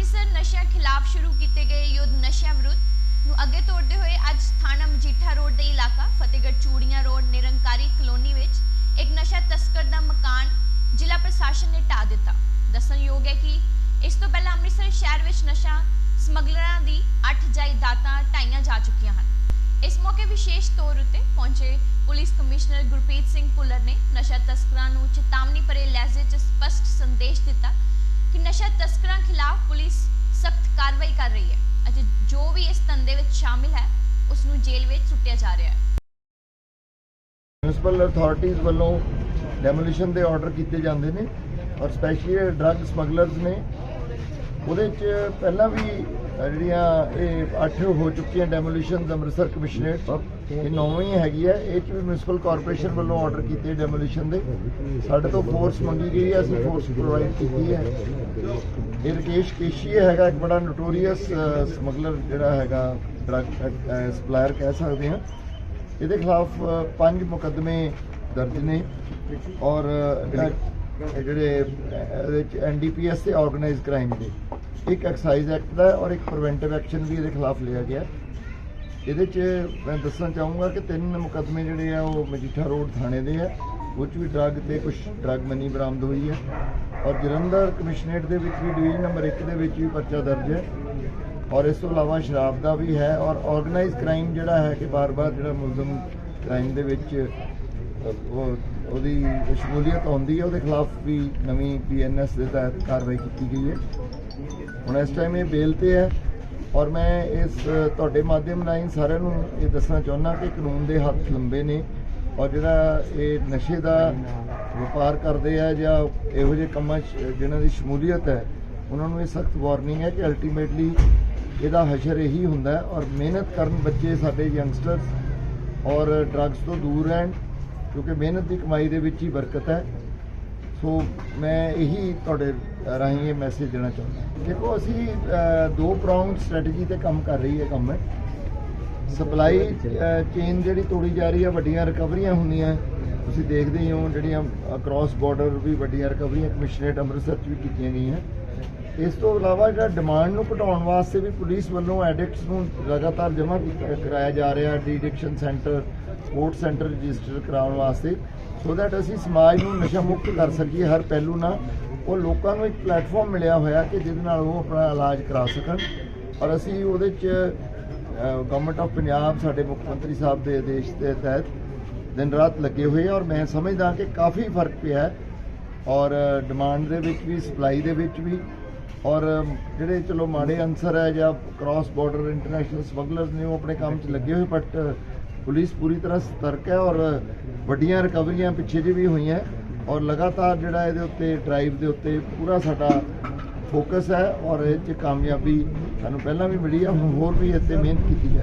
ਅੰਮ੍ਰਿਤਸਰ ਨਸ਼ਿਆਂ ਖਿਲਾਫ ਸ਼ੁਰੂ ਕੀਤੇ ਗਏ ਯੁੱਧ ਨਸ਼ਿਆਂ ਵਿਰੁੱਧ ਨੂੰ ਅੱਗੇ ਤੋਰਦੇ ਹੋਏ ਅੱਜ ਥਾਣਾ ਮਜੀਠਾ ਰੋਡ ਦੇ ਇਲਾਕਾ ਫਤਿਹਗੜ੍ਹ ਚੂੜੀਆਂ ਰੋਡ ਨਿਰੰਕਾਰੀ ਕਲੋਨੀ ਵਿੱਚ ਇੱਕ ਨਸ਼ਾ ਤਸਕਰ ਦਾ ਮਕਾਨ ਜ਼ਿਲ੍ਹਾ ਪ੍ਰਸ਼ਾਸਨ ਨੇ ਢਾਹ ਦਿੱਤਾ। ਦੱਸਣਯੋਗ ਹੈ ਕਿ ਇਸ ਤੋਂ ਪਹਿਲਾਂ ਅੰਮ੍ਰਿਤਸਰ ਸ਼ਹਿਰ ਵਿੱਚ ਨਸ਼ਾ ਸਮਗਲਰਾਂ ਦੀ 8 ਜਾਇਦਾਦਾਂ ਢਾਈਆਂ ਜਾ ਚੁੱਕੀਆਂ ਹਨ। ਇਸ ਮੌਕੇ ਵਿਸ਼ੇਸ਼ ਤੌਰ ਉੱਤੇ ਪਹੁੰਚੇ ਪੁਲਿਸ ਕਮਿਸ਼ਨਰ ਗੁਰਪ੍ਰੀਤ ਸਿੰਘ ਭੁੱਲਰ ਨੇ ਨਸ਼ਾ ਤਸਕਰਾਂ ਨੂੰ ਚੇਤਾਵਨੀ ਭਰੇ ਲਹਿਜੇ 'ਚ ਸਪਸ਼ਟ ਸੰਦੇਸ਼ ਦਿੱਤਾ ਕਿ ਨਸ਼ਾ ਤਸਕਰਾਂ ਖਿਲਾਫ ਪੁਲਿਸ ਸਖਤ ਕਾਰਵਾਈ ਕਰ ਰਹੀ ਹੈ ਅਤੇ ਜੋ ਵੀ ਇਸ ਧੰਦੇ ਵਿੱਚ ਸ਼ਾਮਿਲ ਹੈ ਉਸ ਨੂੰ ਜੇਲ੍ਹ ਵਿੱਚ ਸੁੱਟਿਆ ਜਾ ਰਿਹਾ ਹੈ। ਮਿਊਨਿਸਪਲ ਅਥਾਰਟੀਜ਼ ਵੱਲੋਂ ਡੈਮੋਲੀਸ਼ਨ ਦੇ ਆਰਡਰ ਕੀਤੇ ਜਾਂਦੇ ਨੇ ਔਰ ਸਪੈਸ਼ਲੀ ਡਰੱਗ ਸਮਗਲਰਸ ਨੇ। ਉਹਦੇ ਚ ਪਹਿਲਾਂ ਵੀ ਜਿਹੜੀਆਂ ਇਹ ਅੱਠ ਹੋ ਚੁੱਕੀਆਂ ਡੈਮੋਲੀਸ਼ਨ ਅੰਮ੍ਰਿਤਸਰ ਕਮਿਸ਼ਨਰੇਟ ਇਹ ਨੌਵੀਂ ਹੈਗੀ ਹੈ। ਇਹ ਚ ਵੀ ਮਿਊਨਿਸਪਲ ਕਾਰਪੋਰੇਸ਼ਨ ਵੱਲੋਂ ਆਰਡਰ ਕੀਤੇ ਡੈਮੋਲੀਸ਼ਨ ਦੇ। ਸਾਡੇ ਤੋਂ ਫੋਰਸ ਮੰਗੀ ਗਈ ਹੈ ਅਸੀਂ ਫੋਰਸ ਪ੍ਰੋਵਾਈਡ ਕੀਤੀ ਹੈ। ਇਹ ਰਕੇਸ਼ ਕੇਸ਼ੀ ਹੈਗਾ ਇੱਕ ਬੜਾ ਨੋਟੋਰੀਅਸ ਸਮਗਲਰ ਜਿਹੜਾ ਹੈਗਾ ਡਰੱਗ ਸਪਲਾਇਰ ਕਹਿ ਸਕਦੇ ਹਾਂ। ਇਹਦੇ ਖਿਲਾਫ ਪੰਜ ਮੁਕੱਦਮੇ ਦਰਜ ਨੇ ਔਰ ਜਿਹੜੇ ਐਨਡੀਪੀਐਸ ਤੇ ਆਰਗੇਨਾਈਜ਼ ਕ੍ਰਾਈਮ ਦੇ ਇੱਕ ਐਕਸਾਈਜ਼ ਐਕਟ ਦਾ ਔਰ ਇੱਕ ਪ੍ਰੀਵੈਂਟਿਵ ਐਕਸ਼ਨ ਵੀ ਇਹਦੇ ਖਿਲਾਫ ਲਿਆ ਗਿਆ। ਇਹਦੇ 'ਚ ਮੈਂ ਦੱਸਣਾ ਚਾਹੂੰਗਾ ਕਿ ਤਿੰਨ ਮੁਕੱਦਮੇ ਜਿਹੜੇ ਆ ਉਹ ਮਜੀਠਾ ਰੋਡ ਥਾਣੇ ਦੇ ਆ ਉਹ 'ਚ ਵੀ ਡਰੱਗ ਤੇ ਕੁਝ ਡਰੱਗ ਮਨੀ ਬਰਾਮਦ ਹੋਈ ਹੈ। ਔਰ ਜਲੰਧਰ ਕਮਿਸ਼ਨਰੇਟ ਦੇ ਵਿੱਚ ਵੀ ਡਿਵੀਜ਼ਨ ਨੰਬਰ 1 ਦੇ ਵਿੱਚ ਵੀ ਪਰਚਾ ਦਰਜ ਹੈ। ਔਰ ਇਸ ਤੋਂ ਇਲਾਵਾ ਸ਼ਰਾਬ ਦਾ ਵੀ ਹੈ ਔਰ ਆਰਗੇਨਾਈਜ਼ ਕ੍ਰਾਈਮ ਜਿਹੜਾ ਹੈ ਕਿ ਬਾਰ-ਬਾਰ ਜਿਹੜਾ ਮੁਲਜ਼ਮ ਕ੍ਰਾਈਮ ਦੇ ਵਿੱਚ ਉਹ, ਉਹਦੀ ਸ਼ਮੂਲੀਅਤ ਹੁੰਦੀ ਹੈ, ਉਹਦੇ ਖਿਲਾਫ ਵੀ ਨਵੀਂ ਪੀਐਨਐਸ ਦੇ ਤਹਿਤ ਕਾਰਵਾਈ ਕੀਤੀ ਗਈ ਹੈ। ਹੁਣ ਇਸ ਟਾਈਮ ਇਹ ਬੇਲ ਤੇ ਹੈ ਔਰ ਮੈਂ ਇਸ ਤੁਹਾਡੇ ਮਾਧਿਅਮ ਰਾਹੀਂ ਸਾਰਿਆਂ ਨੂੰ ਇਹ ਦੱਸਣਾ ਚਾਹੁੰਦਾ ਕਿ ਕਾਨੂੰਨ ਦੇ ਹੱਥ ਲੰਬੇ ਨੇ ਔਰ ਜਿਹੜਾ ਇਹ ਨਸ਼ੇ ਦਾ ਵਪਾਰ ਕਰਦੇ ਆ ਜਾਂ ਇਹੋ ਜਿਹੇ ਕੰਮਾਂ 'ਚ ਜਿਨ੍ਹਾਂ ਦੀ ਸ਼ਮੂਲੀਅਤ ਹੈ, ਉਹਨਾਂ ਨੂੰ ਇਹ ਸਖਤ ਵਾਰਨਿੰਗ ਹੈ ਕਿ ਅਲਟੀਮੇਟਲੀ ਇਹਦਾ ਹਸ਼ਰ ਇਹੀ ਹੁੰਦਾ ਹੈ ਔਰ ਮਿਹਨਤ ਕਰਨ ਬੱਚੇ ਸਾਡੇ ਯੰਗਸਟਰਸ ਔਰ ਡਰੱਗਸ ਤੋਂ ਦੂਰ ਰਹਿਣ ਕਿਉਂਕਿ ਮਿਹਨਤ ਦੀ ਕਮਾਈ ਦੇ ਵਿੱਚ ਹੀ ਬਰਕਤ ਹੈ। ਸੋ ਮੈਂ ਇਹੀ ਤੁਹਾਡੇ ਰਾਹੀਂ ਇਹ ਮੈਸੇਜ ਦੇਣਾ ਚਾਹੁੰਦਾ। ਦੇਖੋ, ਅਸੀਂ ਦੋ ਪ੍ਰੋਂਗ ਸਟ੍ਰੈਟਜੀ ਤੇ ਕੰਮ ਕਰ ਰਹੀ ਹੈ ਗਵਰਨਮੈਂਟ ਸਪਲਾਈ ਚੇਨ ਜਿਹੜੀ ਤੋੜੀ ਜਾ ਰਹੀ ਹੈ, ਵੱਡੀਆਂ ਰਿਕਵਰੀਆਂ ਹੁੰਦੀਆਂ। ਤੁਸੀਂ ਦੇਖਦੇ ਹੀ ਹੋ ਜਿਹੜੀਆਂ ਅਕ੍ਰੋਸ ਬਾਰਡਰ ਵੀ ਵੱਡੀਆਂ ਰਿਕਵਰੀਆਂ ਕਮਿਸ਼ਨਰੇਟ ਅੰਮ੍ਰਿਤਸਰ 'ਚ ਵੀ ਕੀਤੀਆਂ ਗਈਆਂ। ਇਸ ਤੋਂ ਇਲਾਵਾ ਜਿਹੜਾ ਡਿਮਾਂਡ ਨੂੰ ਘਟਾਉਣ ਵਾਸਤੇ ਵੀ ਪੁਲਿਸ ਵੱਲੋਂ ਐਡਿਕਟਸ ਨੂੰ ਲਗਾਤਾਰ ਜਮ੍ਹਾਂ ਕੀਤਾ- ਕਰਾਇਆ ਜਾ ਰਿਹਾ deaddiction centre support centre register ਕਰਾਉਣ ਵਾਸਤੇ। ਸੋ ਦੈਟ ਅਸੀਂ ਸਮਾਜ ਨੂੰ ਨਸ਼ਾ ਮੁਕਤ ਕਰ ਸਕੀਏ ਹਰ ਪਹਿਲੂ ਨਾਲ। ਉਹ ਲੋਕਾਂ ਨੂੰ ਇੱਕ ਪਲੇਟਫਾਰਮ ਮਿਲਿਆ ਹੋਇਆ ਕਿ ਜਿਹਦੇ ਨਾਲ ਉਹ ਆਪਣਾ ਇਲਾਜ ਕਰਾ ਸਕਣ। ਔਰ ਅਸੀਂ ਉਹਦੇ 'ਚ ਗਵਰਨਮੈਂਟ ਆਫ ਪੰਜਾਬ ਸਾਡੇ ਮੁੱਖ ਮੰਤਰੀ ਸਾਹਿਬ ਦੇ ਆਦੇਸ਼ ਦੇ ਤਹਿਤ ਦਿਨ ਰਾਤ ਲੱਗੇ ਹੋਏ ਆ। ਔਰ ਮੈਂ ਸਮਝਦਾ ਕਿ ਕਾਫੀ ਫ਼ਰਕ ਪਿਆ ਹੈ। ਔਰ ਡਿਮਾਂਡ ਦੇ ਵਿੱਚ ਵੀ ਸਪਲਾਈ ਦੇ ਵਿੱਚ ਵੀ ਔਰ ਜਿਹੜੇ ਚਲੋ ਮਾੜੇ ਅਨਸਰ ਹੈ ਜਾਂ ਕ੍ਰਾਸ ਬਾਰਡਰ ਇੰਟਰਨੈਸ਼ਨਲ ਸਮਗਲਰਸ ਨੇ ਉਹ ਆਪਣੇ ਕੰਮ 'ਚ ਲੱਗੇ ਹੋਏ ਬਟ ਪੁਲਿਸ ਪੂਰੀ ਤਰ੍ਹਾਂ ਸਤਰਕ ਹੈ ਔਰ ਵੱਡੀਆਂ ਰਿਕਵਰੀਆਂ ਪਿੱਛੇ ਜਿਹੇ ਵੀ ਹੋਈਆਂ ਔਰ ਲਗਾਤਾਰ ਜਿਹੜਾ ਇਹਦੇ ਉੱਤੇ ਡਰਾਈਵ ਦੇ ਉੱਤੇ ਪੂਰਾ ਸਾਡਾ ਫੋਕਸ ਹੈ ਔਰ ਇਹ 'ਚ ਕਾਮਯਾਬੀ ਸਾਨੂੰ ਪਹਿਲਾਂ ਵੀ ਮਿਲੀ ਹੈ, ਹੁਣ ਹੋਰ ਵੀ ਇੱਥੇ ਮਿਹਨਤ ਕੀਤੀ ਜਾਏ।